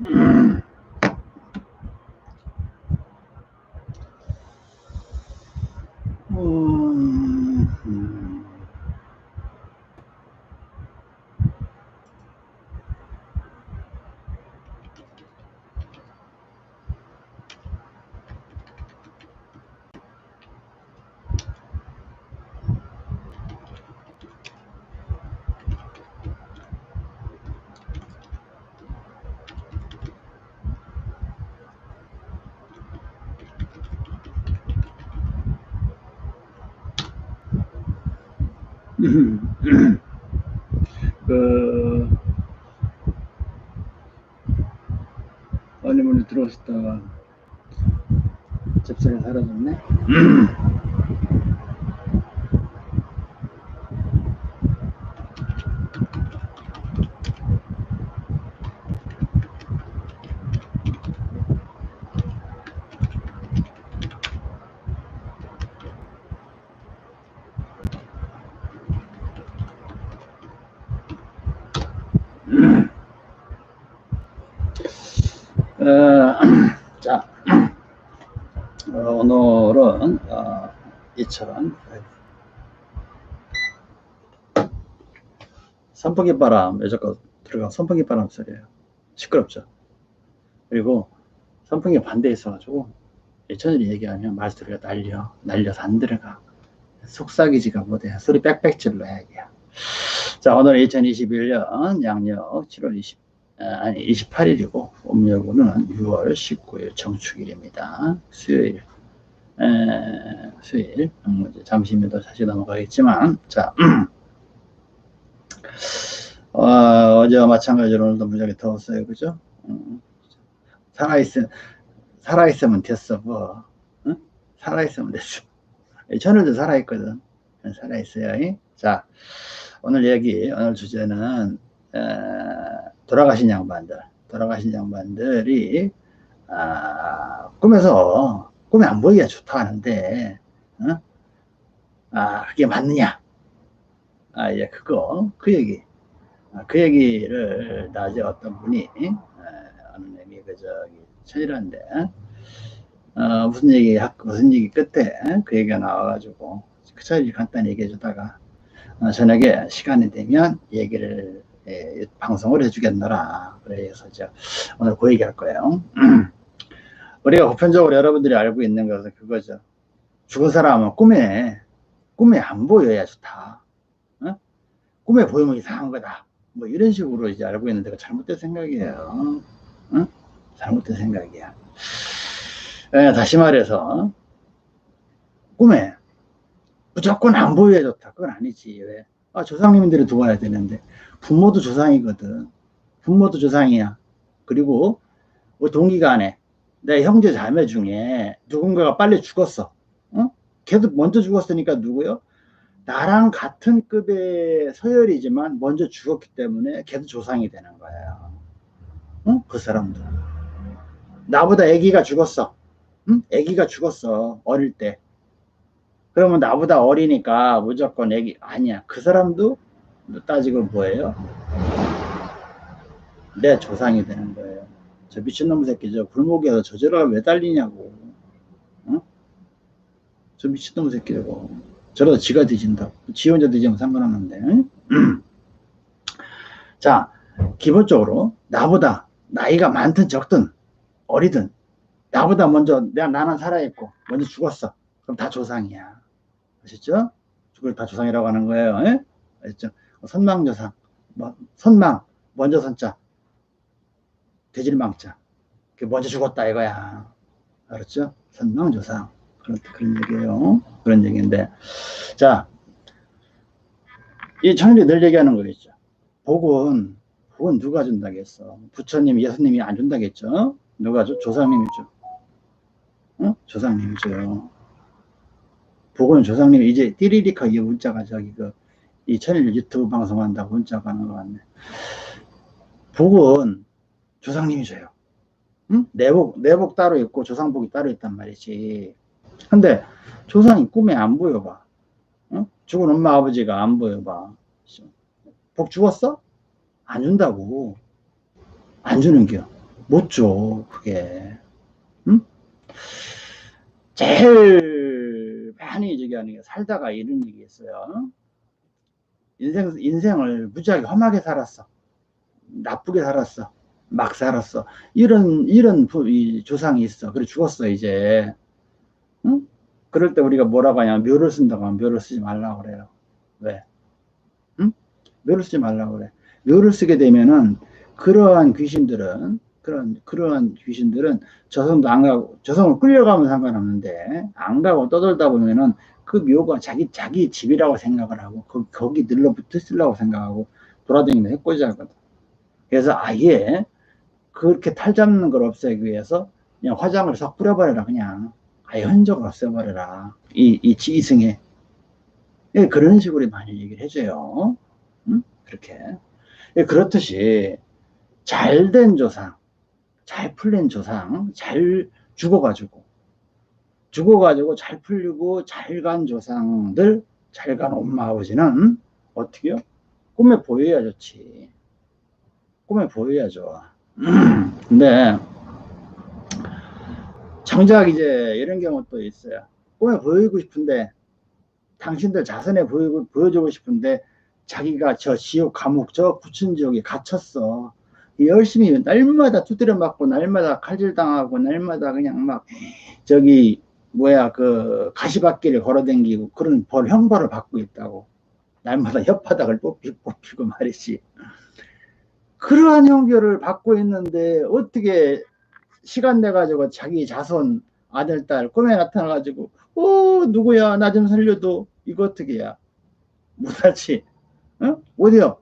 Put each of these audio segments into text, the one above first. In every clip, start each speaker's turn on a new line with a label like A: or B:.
A: Mm-hmm. 그 어느 분이 들어오셨다가 접속이 사라졌네. 어, 자, 어, 오늘은 어, 2000 선풍기 바람 왜 자꾸 들어가 선풍기 바람 소리예요. 시끄럽죠. 그리고 선풍기 반대에 있어가지고 예천일이 얘기하면 말소리가 날려 날려서 안 들어가 속삭이지가 못해 소리 빽빽 질러야 이게야. 자 오늘 2021년 양력 7월 20 아, 아니 28일이고 음력으로는 6월 19일 정축일입니다. 수요일 에, 수요일 음, 잠시 후에 또 다시 넘어가겠지만 자 어, 어제와 마찬가지로 오늘도 무지하게 더웠어요 그죠? 음, 살아있으 살아있으면 됐어 뭐 응? 살아있으면 됐어 저늘도 살아있거든 살아있어요 이? 자 오늘 얘기 오늘 주제는 에, 돌아가신 양반들, 돌아가신 양반들이 아, 꿈에서 꿈에 안 보이기가 좋다 하는데, 어? 아 그게 맞느냐? 아, 예, 그거 그 얘기, 아, 그 얘기를 낮에 어떤 분이 아, 놈이 그 저기 천이란데 어, 무슨 얘기 학 무슨 얘기 끝에 그 얘기가 나와가지고 그 차이 간단히 얘기해주다가 어, 저녁에 시간이 되면 얘기를 예, 방송을 해주겠노라. 그래서 이제 오늘 그 얘기 할 거예요. 우리가 보편적으로 여러분들이 알고 있는 것은 그거죠. 죽은 사람은 꿈에, 꿈에 안 보여야 좋다. 어? 꿈에 보이면 이상한 거다. 뭐 이런 식으로 이제 알고 있는데 그 잘못된 생각이에요. 어? 잘못된 생각이야. 예, 다시 말해서, 꿈에 무조건 안 보여야 좋다. 그건 아니지. 왜? 아, 조상님들이 도와야 되는데. 부모도 조상이거든. 부모도 조상이야. 그리고 우리 동기간에 내 형제 자매 중에 누군가가 빨리 죽었어. 어? 걔도 먼저 죽었으니까 누구요? 나랑 같은 급의 서열이지만 먼저 죽었기 때문에 걔도 조상이 되는 거예요. 어? 그 사람도. 나보다 아기가 죽었어. 응? 아기가 죽었어. 어릴 때. 그러면 나보다 어리니까 무조건 아기 아니야. 그 사람도 따지고 뭐예요? 내 조상이 되는 거예요. 저 미친놈 새끼 저 골목에서 저저라 왜 달리냐고. 어? 저 미친놈 새끼 저거. 저러다 지가 뒤진다. 지 혼자 뒤지면 상관없는데. 응? 자, 기본적으로 나보다 나이가 많든 적든 어리든 나보다 먼저 내가 나는 살아있고 먼저 죽었어. 그럼 다 조상이야. 아셨죠? 그걸 다 조상이라고 하는 거예요. 에? 아셨죠? 선망조상, 뭐, 선망, 먼저 선자, 대질망자. 그 먼저 죽었다 이거야. 알았죠? 선망조상. 그런, 그런 얘기예요. 그런 얘기인데. 자, 이 천일이 늘 얘기하는 거겠죠. 복은, 복은 누가 준다겠어? 부처님, 예수님이 안 준다겠죠? 누가 줘? 조상님이 줘. 어? 조상님이 줘요. 복은 조상님이 이제 띠리리카 이 문자가 저기 그, 이 천일 유튜브 방송한다고 문자가 하는 것 같네. 복은 조상님이 줘요. 응? 내복, 내복 따로 있고 조상복이 따로 있단 말이지. 근데 조상이 꿈에 안 보여봐. 응? 죽은 엄마 아버지가 안 보여봐. 복 죽었어? 안 준다고. 안 주는 겨. 못 줘, 그게. 응? 제일 많이 저기 하는 게 살다가 이런 얘기 있어요. 인생, 인생을 무지하게 험하게 살았어. 나쁘게 살았어. 막 살았어. 이런, 이런 조상이 있어. 그래 죽었어, 이제. 응? 그럴 때 우리가 뭐라고 하냐. 묘를 쓴다고 하면 묘를 쓰지 말라고 그래요. 왜? 응? 묘를 쓰지 말라고 그래. 묘를 쓰게 되면은 그러한 귀신들은 그런 그러한 귀신들은 저성도 안 가고 저성을 끌려가면 상관없는데 안 가고 떠돌다 보면은 그 묘가 자기 자기 집이라고 생각을 하고 그, 거기 늘러붙어 있으려고 생각하고 돌아다니는 해코지하거든. 그래서 아예 그렇게 탈 잡는 걸 없애기 위해서 그냥 화장을 싹 뿌려버려라 그냥 아예 흔적을 없애버려라 이, 이 지승에 예, 그런 식으로 많이 얘기를 해줘요. 응? 그렇게 예, 그렇듯이 잘 된 조상 잘 풀린 조상, 잘 죽어가지고, 죽어가지고 잘 풀리고 잘 간 조상들, 잘 간 엄마 아버지는 어떻게 요? 꿈에 보여야 좋지. 꿈에 보여야 좋아. 근데, 정작 이제 이런 경우도 있어요. 꿈에 보이고 싶은데, 당신들 자선에 보이고, 보여주고 싶은데, 자기가 저 지옥 감옥, 저 부친 지옥에 갇혔어. 열심히 날마다 두드려 맞고 날마다 칼질 당하고 날마다 그냥 막 저기 뭐야 그 가시밭길을 걸어댕기고 그런 벌 형벌을 받고 있다고 날마다 혓바닥을 뽑히고 뽑히고 말이지 그러한 형벌을 받고 있는데 어떻게 시간 내 가지고 자기 자손 아들 딸 꿈에 나타나 가지고 어 누구야 나 좀 살려도 이거 어떻게 야 못하지 어? 어디요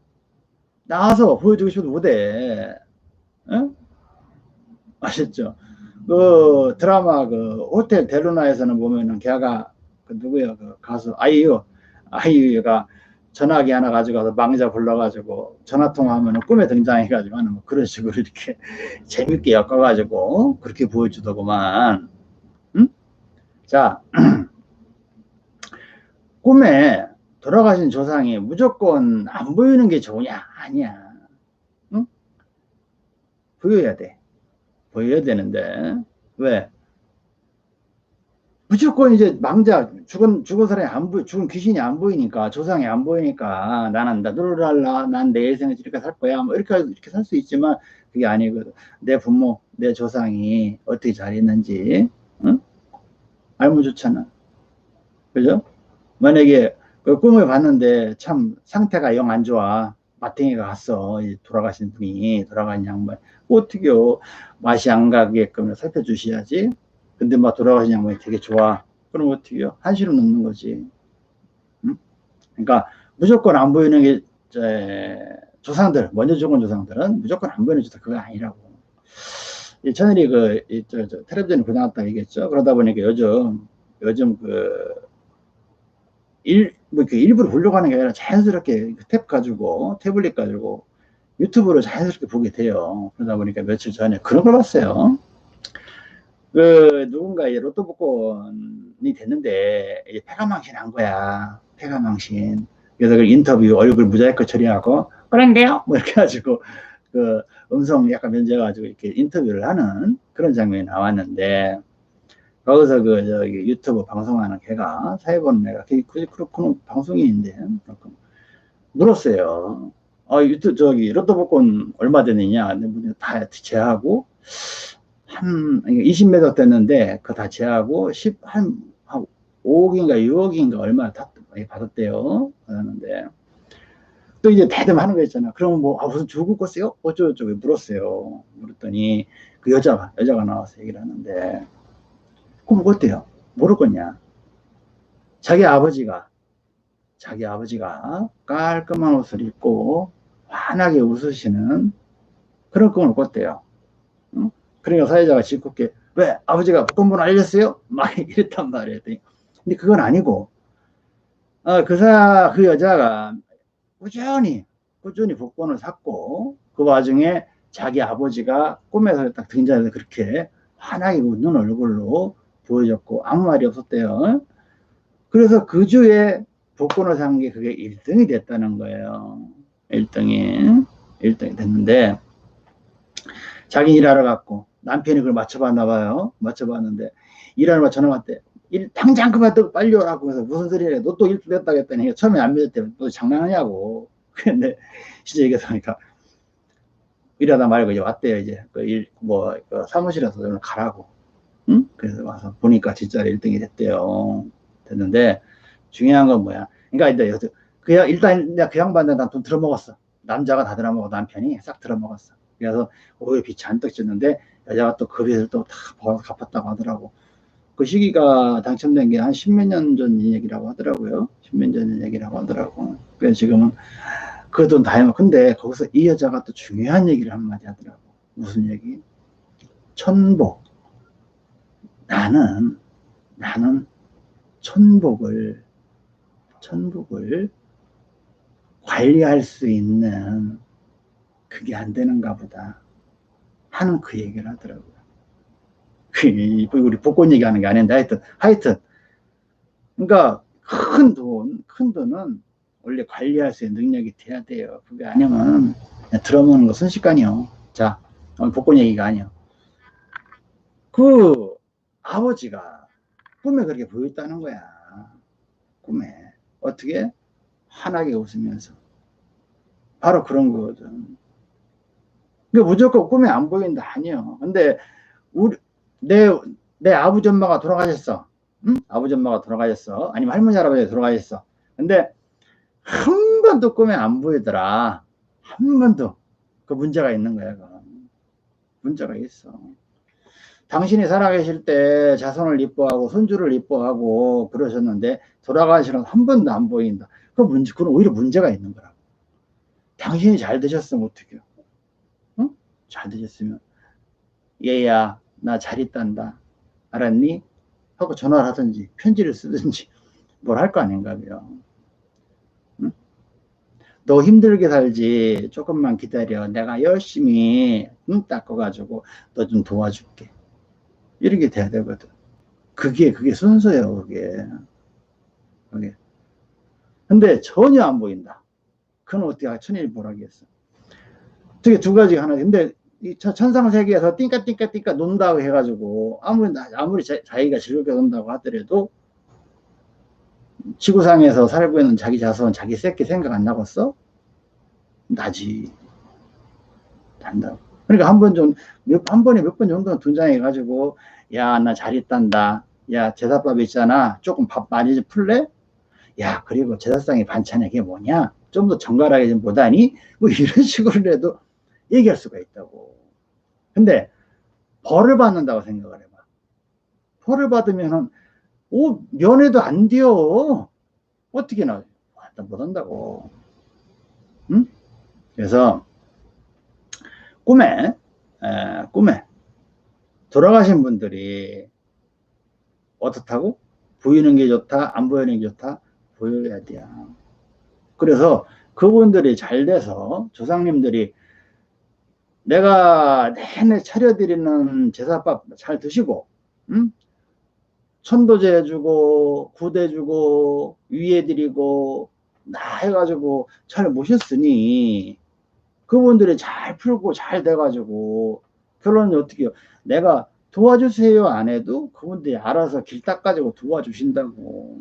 A: 나와서 보여주고 싶어도 못해. 응? 아셨죠? 그 드라마 그 호텔 델루나에서는 보면은 걔가 그 누구야 그 가수 아이유 아이유가 전화기 하나 가져가서 망자 불러가지고 전화 통화하면 꿈에 등장해가지고 하는 뭐 그런 식으로 이렇게 재밌게 엮어가지고 그렇게 보여주더구만. 응? 자 꿈에 돌아가신 조상이 무조건 안 보이는 게 좋으냐? 아니야. 응? 보여야 돼. 보여야 되는데. 왜? 무조건 이제 망자, 죽은, 죽은 사람이 안 보이, 죽은 귀신이 안 보이니까, 조상이 안 보이니까, 나는 나누랄라, 난 내 인생을 이렇게 살 거야. 뭐 이렇게, 이렇게 살 수 있지만, 그게 아니거든. 내 부모, 내 조상이 어떻게 잘 있는지, 응? 알면 좋잖아. 그죠? 만약에 그 꿈을 봤는데 참 상태가 영 안 좋아. 마탱이가 갔어. 돌아가신 분이 돌아간 양반. 어떻게요? 맛이 안 가게끔 살펴주셔야지. 근데 막 돌아가신 양반이 되게 좋아. 그럼 어떻게 요? 한시로 넣는 거지. 응? 그러니까 무조건 안 보이는 게 조상들 먼저 죽은 조상들은 무조건 안 조상 그거 아니라고. 천일이 그 이, 저, 저, 텔레비전에 고장났다 얘기했죠. 그러다 보니까 요즘 요즘 그 일, 뭐 이렇게 일부러 보려고 하는 게 아니라 자연스럽게 그탭 가지고, 태블릿 가지고 유튜브로 자연스럽게 보게 돼요. 그러다 보니까 며칠 전에 그런 걸 봤어요. 그, 누군가 이 로또 복권이 됐는데, 폐가망신 한 거야. 폐가망신. 그래서 그 인터뷰 얼굴 무자이크 처리하고, 그런데요? 뭐 이렇게 해가지고, 그 음성 약간 면제해가지고 이렇게 인터뷰를 하는 그런 장면이 나왔는데, 거기서 그 저기 유튜브 방송하는 걔가 사회보는 애가 그게 그렇구나 방송인인데 물었어요. 아 유튜브 저기 로또 복권 얼마 되느냐? 다 제하고 한 20매덕 됐는데 그거 다 제하고 10, 한, 한 5억인가 6억인가 얼마 다 받았대요. 받았는데 또 이제 대담하는 거 있잖아. 그러면 뭐, 아, 무슨 죽을 것이요? 어쩌고저쩌고 물었어요. 물었더니 그 여자가, 여자가 나와서 얘기를 하는데 그럼 어때요? 모를 거냐? 자기 아버지가, 자기 아버지가 깔끔한 옷을 입고 환하게 웃으시는 그런 꿈을 꿨대요. 응? 그러니까 사회자가 짓궂게, 왜? 아버지가 복권번호 알렸어요? 막 이랬단 말이에요. 근데 그건 아니고, 어, 그 사, 그 여자가 꾸준히, 꾸준히 복권을 샀고, 그 와중에 자기 아버지가 꿈에서 딱 등장해서 그렇게 환하게 웃는 얼굴로 보여줬고 아무 말이 없었대요. 그래서 그 주에 복권을 산 게 그게 1등이 됐다는 거예요. 1등이 1등이 됐는데 자기 일하러 갔고 남편이 그걸 맞춰봤나 봐요. 맞춰봤는데 일하러 가 전화 왔대. 일 당장 그만두고 빨리 오라고 해서 무슨 소리래. 너 또일 됐다고 했더니 처음에 안 믿었대. 너 장난하냐고. 근데 진짜 얘기해보니까 일하다 말고 이제 왔대요. 이제 그 일, 뭐, 그 사무실에서 오늘 가라고. 응? 그래서 와서 보니까 진짜 1등이 됐대요. 됐는데 중요한 건 뭐야. 그러니까 이제 그 양- 일단 내가 그 양반한테 난돈 들어먹었어. 남자가 다 들어먹어 남편이 싹 들어먹었어. 그래서 오히려 빚이 잔뜩 졌는데 여자가 또그 빚을 또다 갚았다고 하더라고. 그 시기가 당첨된 게 한 십몇 년 전 얘기라고 하더라고요. 십몇 년 전 얘기라고 하더라고. 그래서 지금은 그 돈 다 해먹. 근데 거기서 이 여자가 또 중요한 얘기를 한마디 하더라고. 무슨 얘기? 천복. 나는, 나는 천복을, 천복을 관리할 수 있는 그게 안 되는가 보다. 하는 그 얘기를 하더라고요. 그, 우리 복권 얘기하는 게 아닌데, 하여튼, 하여튼. 그러니까, 큰 돈, 큰 돈은 원래 관리할 수 있는 능력이 돼야 돼요. 그게 아니면, 그냥 들어먹는 거 순식간이요. 자, 복권 얘기가 아니요. 그, 아버지가 꿈에 그렇게 보였다는 거야. 꿈에. 어떻게? 환하게 웃으면서. 바로 그런 거거든. 그 무조건 꿈에 안 보인다 아니요. 근데 우리 내내 아버지 엄마가 돌아가셨어. 응? 아버지 엄마가 돌아가셨어. 아니면 할머니 할아버지 돌아가셨어. 근데 한 번도 꿈에 안 보이더라. 한 번도 그 문제가 있는 거야. 그 문제가 있어. 당신이 살아계실 때 자손을 이뻐하고 손주를 이뻐하고 그러셨는데 돌아가시는 한 번도 안 보인다. 그 문제, 그건 오히려 문제가 있는 거라고. 당신이 잘 되셨으면 어떡해요? 응? 잘 되셨으면 얘야 나 잘 있단다. 알았니? 하고 전화를 하든지 편지를 쓰든지 뭘 할 거 아닌가요? 응? 너 힘들게 살지 조금만 기다려. 내가 열심히 눈 닦아가지고 너 좀 도와줄게. 이렇게 돼야 되거든. 그게 그게 순서예요. 그게. 그게. 근데 전혀 안 보인다. 그건 어떻게 천일이 보라겠어. 되게 두 가지가 하나. 근데 이 천상 세계에서 띵까 띵까 띵까 논다고 해가지고 아무리 아무리 자, 자기가 즐겁게 논다고 하더라도 지구상에서 살고 있는 자기 자손, 자기 새끼 생각 안 나겠어? 나지. 난다고. 그러니까 한 번 좀, 몇, 한 번에 몇 번 정도는 등장해 가지고, 야, 나 잘 있단다. 야, 제사밥 있잖아. 조금 밥 많이 좀 풀래? 야, 그리고 제사상의 반찬이 그게 뭐냐? 좀 더 정갈하게 좀 보다니? 뭐 이런 식으로 해도 얘기할 수가 있다고. 근데 벌을 받는다고 생각을 해봐. 벌을 받으면은 오 면회도 안 돼요. 어떻게 나 못한다고. 응? 그래서 꿈에 에, 꿈에 돌아가신 분들이 어떻다고? 보이는 게 좋다, 안 보이는 게 좋다, 보여야 돼요. 그래서 그분들이 잘 돼서 조상님들이 내가 내내 차려드리는 제사밥 잘 드시고, 응? 천도제 해주고, 구대 주고, 위해드리고, 나 해가지고 잘 모셨으니, 그분들이 잘 풀고 잘 돼가지고, 결론이 어떻게 해요? 내가 도와주세요 안 해도 그분들이 알아서 길 닦아주고 도와주신다고.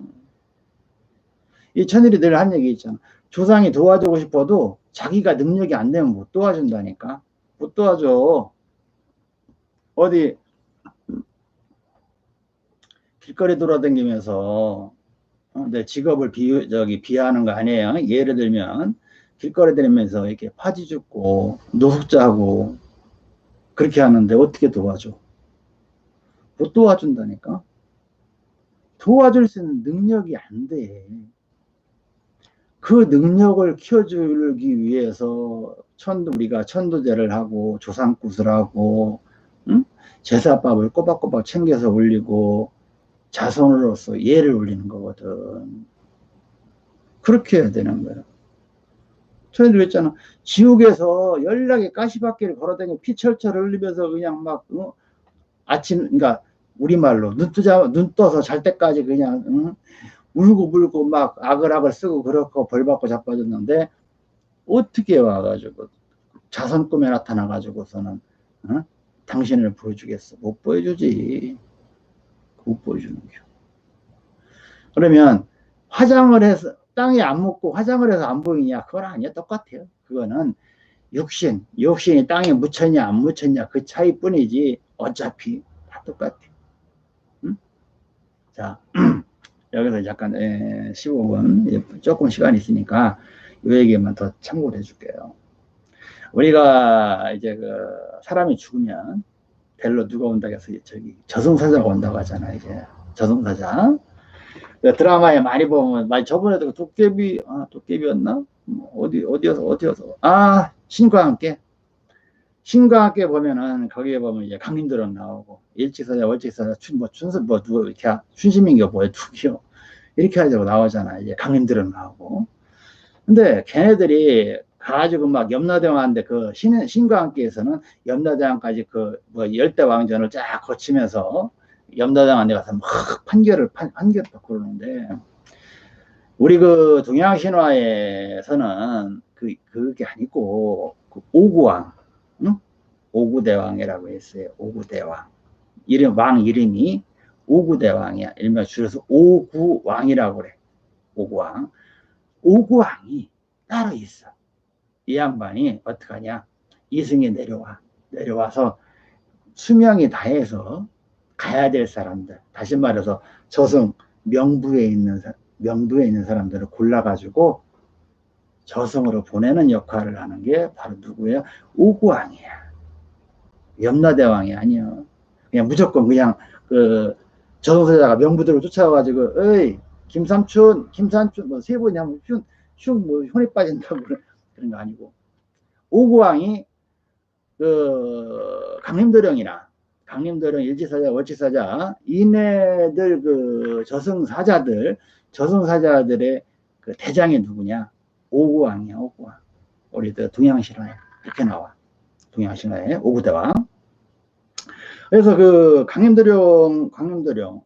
A: 이 천일이 늘 한 얘기 있잖아. 조상이 도와주고 싶어도 자기가 능력이 안 되면 못 도와준다니까. 못 도와줘. 어디 길거리 돌아다니면서 어, 내 직업을 비 저기 비하하는 거 아니에요. 예를 들면 길거리 다니면서 이렇게 파지 줍고 노숙자 하고 그렇게 하는데 어떻게 도와줘? 못 도와준다니까. 도와줄 수 있는 능력이 안 돼. 그 능력을 키워주기 위해서 천도 우리가 천도제를 하고 조상굿을 하고 응? 제사밥을 꼬박꼬박 챙겨서 올리고 자손으로서 예를 올리는 거거든. 그렇게 해야 되는 거야. 저희들 했잖아. 지옥에서 연락에 가시밭길을 걸어다니고 피 철철 흘리면서 그냥 막 어? 아침 그러니까 우리말로 눈 뜨자 눈 떠서 잘 때까지 그냥 응? 울고 불고 막 아글아글 쓰고 그렇고 벌 받고 자빠졌는데 어떻게 와가지고 자선 꿈에 나타나가지고서는 어? 당신을 보여주겠어. 못 보여주지. 못 보여주는 게. 그러면 화장을 해서 땅에 안 묻고 화장을 해서 안 보이냐? 그건 아니야. 똑같아요. 그거는 육신, 육신이 땅에 묻혔냐 안 묻혔냐 그 차이뿐이지 어차피 다 똑같아. 응? 자 여기서 약간 에, 15분 조금 시간이 있으니까 이 얘기만 더 참고를 해줄게요. 우리가 이제 그 사람이 죽으면 벨로 누가 온다고 해서 저기 저승사자가 온다고 하잖아 이제. 저승사자. 그 드라마에 많이 보면 많이 저번에도 그 도깨비 아 도깨비였나? 뭐 어디 어디여서 어디여서? 아 신과 함께. 신과 함께 보면은 거기에 보면 이제 강림들은 나오고 일찍사자 월찍사자 춘뭐 춘선 뭐 누구 이렇게 춘심인가 뭐야 누구요. 이렇게 하자고 나오잖아. 이제 강림들은 나오고 근데 걔네들이 가지고 막 염라대왕한테 그 신, 신과 함께에서는 염라대왕까지 그 뭐 열대 왕전을 쫙 거치면서 염라대왕한테 가서 막 판결을 판, 판결을 받고 그러는데 우리 그 동양 신화에서는 그 그게 아니고 그 오구왕, 응? 오구대왕이라고 했어요. 오구대왕 이름 왕 이름이 오구대왕이야. 일명 줄여서 오구왕이라고 그래. 오구왕. 오구왕이 따로 있어. 이 양반이 어떡하냐? 이승에 내려와. 내려와서 수명이 다해서 가야 될 사람들. 다시 말해서 저승 명부에 있는 사- 명부에 있는 사람들을 골라가지고 저승으로 보내는 역할을 하는 게 바로 누구야? 오구왕이야. 염라대왕이 아니야. 그냥 무조건 그냥 그 저승사자가 명부들을 쫓아가지고, 어이, 김삼춘, 김삼춘, 뭐 세 번이 하면 흉, 흉, 뭐 혼에 빠진다고 그런, 그런 거 아니고. 오구왕이 그 강림도령이나 강림도령 일지사자, 월지사자, 이네들 그 저승사자들, 저승사자들의 그 대장이 누구냐? 오구왕이야, 오구왕. 우리 그 동양신화에 이렇게 나와. 동양신화에 오구대왕. 그래서 그 강림도령, 강림도령,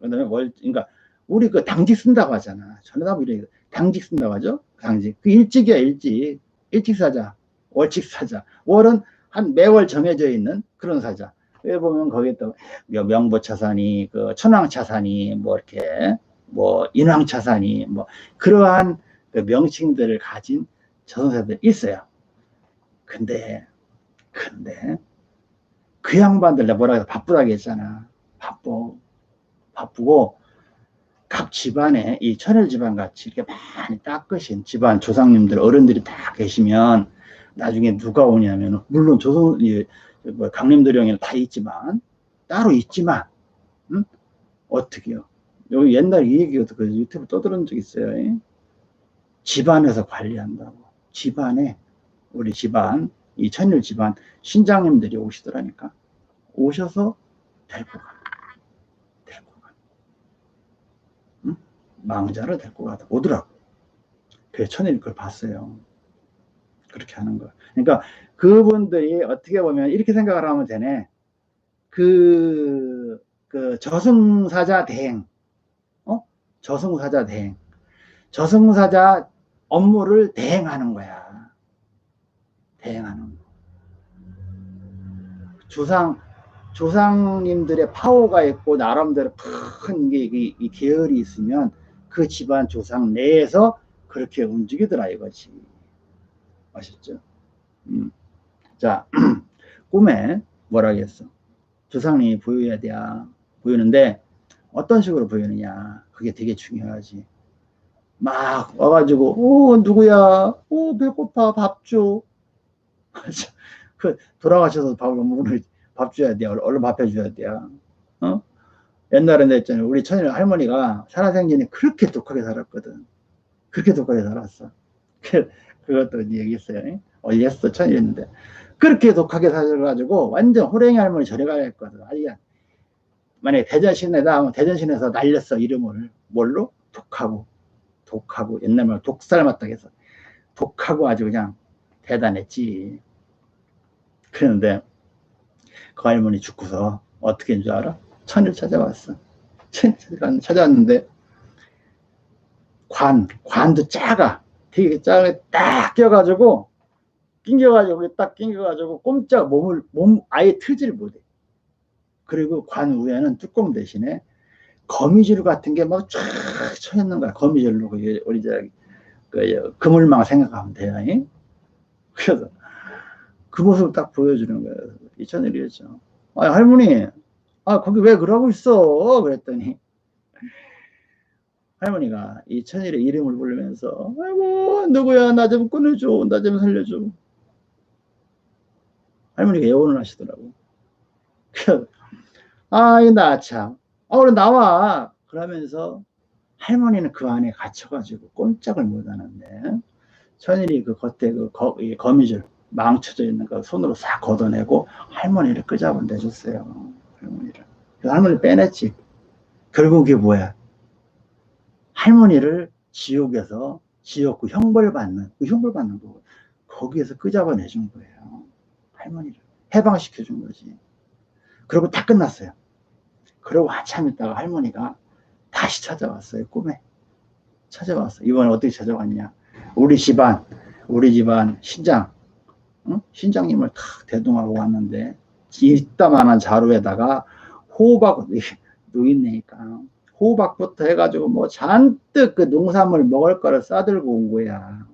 A: 그다음에 월, 그러니까 우리 그 당직 쓴다고 하잖아. 전에다 우리 당직 쓴다고 하죠. 당직. 그 일직이야, 일직. 일직 사자, 월직 사자. 월은 한 매월 정해져 있는 그런 사자. 왜 보면 거기에 또 명보차산이, 그 천왕차산이, 뭐 이렇게, 뭐 인왕차산이, 뭐 그러한 그 명칭들을 가진 저승사들이 있어요. 근데, 근데, 그 양반들 내가 뭐라 해서 바쁘다고 했잖아. 바빠. 바쁘고, 각 집안에 이 천일 집안 같이 이렇게 많이 닦으신 집안 조상님들 어른들이 다 계시면 나중에 누가 오냐면 물론 조선 이, 뭐 강림도령에는 다 있지만 따로 있지만 음? 어떻게요? 여기 옛날 이 얘기가 그 유튜브 떠들은 적 있어요. 예? 집안에서 관리한다고 집안에 우리 집안 이 천일 집안 신장님들이 오시더라니까 오셔서 데리고 가 데리고 가 응? 망자를 데리고 가다 오더라고. 그 천일 그걸 봤어요. 그렇게 하는 거 그러니까 그분들이 어떻게 보면 이렇게 생각을 하면 되네. 그, 그 저승사자 대행. 어? 저승사자 대행. 저승사자 업무를 대행하는 거야. 대행하는 거. 조상 조상님들의 파워가 있고 나름대로 큰 게, 이, 이 계열이 있으면 그 집안 조상 내에서 그렇게 움직이더라 이거지. 아셨죠? 음. 자, 꿈에 뭐라고 했어? 조상님이 보여야 돼. 보이는데 어떤 식으로 보이느냐. 그게 되게 중요하지. 막 와가지고, 오, 누구야? 오, 배고파. 밥 줘. 그, 돌아가셔서 밥을 먹는 밥 줘야 돼. 얼른 밥 해줘야 돼. 어? 옛날에 냈잖아. 우리 천일 할머니가 살아생전에 그렇게 독하게 살았거든. 그렇게 독하게 살았어. 그, 그것도 얘기했어요. 어디 했어, 천일인데. 그렇게 독하게 살아가지고 완전 호랭이 할머니 절에 가야 했거든. 아니야. 만약에 대전시내다 대전시내에서 날렸어, 이름을. 뭘로? 독하고. 독하고. 옛날 말 독살 맞다고 해서. 독하고 아주 그냥 대단했지. 그런데 그 할머니 죽고서 어떻게 한줄 알아? 천일 찾아왔어. 천일 찾아왔는데 관, 관도 작아. 되게 작아. 딱 껴가지고 낑겨가지고 딱 낑겨가지고 꼼짝 몸을 몸 아예 틀지를 못해. 그리고 관 위에는 뚜껑 대신에 거미줄 같은 게 막 쫙 쳐 있는 거야. 거미줄로 그게 우리 저기 그 그물망 생각하면 돼요. 잉? 그래서 그 모습을 딱 보여주는 거예요. 이천일이었죠. 아 할머니, 아 거기 왜 그러고 있어? 그랬더니 할머니가 이 천일의 이름을 부르면서 아이고 누구야? 나 좀 꺼내줘. 나 좀 살려줘. 할머니가 예언을 하시더라고. 그래서 아이 나참. 아 얼른 나와. 그러면서 할머니는 그 안에 갇혀가지고 꼼짝을 못하는데 천일이 그 겉에 그 거, 이 거미줄 망쳐져 있는 거 손으로 싹 걷어내고 할머니를 끄잡아 내줬어요 할머니를 그래서 할머니 빼냈지. 결국 이게 뭐야? 할머니를 지옥에서 지옥 그 형벌 받는 그 형벌 받는 거 거기에서 끄잡아 내준 거예요. 할머니를 해방시켜 준 거지. 그리고 다 끝났어요. 그리고 한참 있다가 할머니가 다시 찾아왔어요 꿈에. 찾아왔어 이번에 어떻게 찾아왔냐? 우리 집안 우리 집안 신장 응? 신장님을 탁 대동하고 왔는데 이따만한 자루에다가 호박 누있네니까 호박부터 해가지고 뭐 잔뜩 그 농산물 먹을 거를 싸들고 온 거야.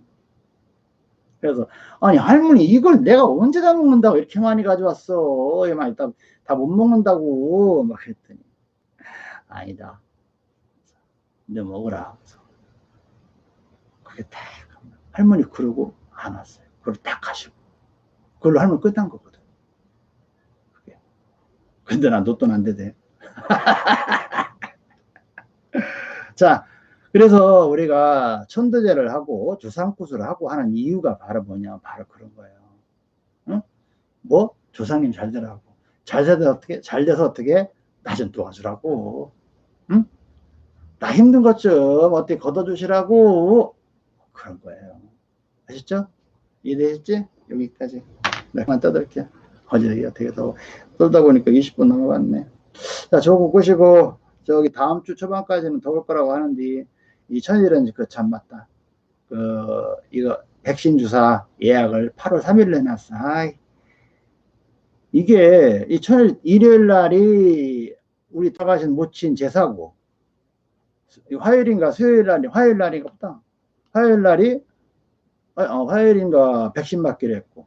A: 그래서 아니 할머니 이걸 내가 언제 다 먹는다고 이렇게 많이 가져왔어. 이말 있다 다못 먹는다고 막 그랬더니 아니다. 너 먹으라. 그래서 그게 딱 할머니 그러고 안 왔어요. 그걸 딱 가시고 그걸로 할머니 끝난 거거든. 근데 난너돈안 되대. 자, 그래서 우리가 천도제를 하고 주상구슬을 하고 하는 이유가 바로 뭐냐, 바로 그런 거예요. 응? 뭐 조상님 잘 되라고, 잘 돼서 어떻게, 잘 돼서 어떻게 나 좀 도와주라고, 응? 나 힘든 것 좀 어떻게 걷어주시라고 그런 거예요. 아셨죠? 이해되셨지? 여기까지. 네, 그만 떠들게요. 어제 여기 어떻 떨다 보니까 20분 넘어갔네. 자, 저거 끄시고 저기 다음 주 초반까지는 더울 거라고 하는데 이 천일은 그 참 맞다. 그 이거 백신 주사 예약을 8월 3일로 해놨어. 아이. 이게 이 천일 일요일 날이 우리 돌아가신 모친 제사고 화요일인가 수요일 날이 화요일 날인가 보다. 화요일 날이 어, 화요일인가 백신 맞기로 했고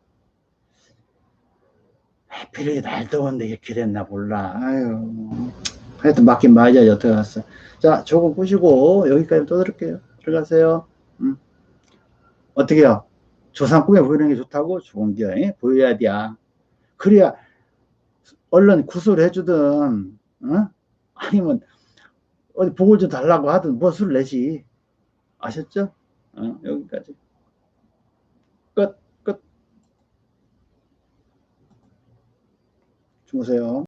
A: 하필이 날 더운데 이렇게 됐나 몰라. 아유. 하여튼 맞긴 맞아야지 어떻게 갔어. 자, 조금 끄시고 여기까지 또 들을게요. 들어가세요. 음. 어떻게요? 조상 꿈에 보이는 게 좋다고? 좋은 게 보여야 돼. 그래야 얼른 구슬 해주든, 어? 아니면 어디 보고 좀 달라고 하든 무엇을 내지. 아셨죠? 어, 여기까지. 끝, 끝. 주무세요.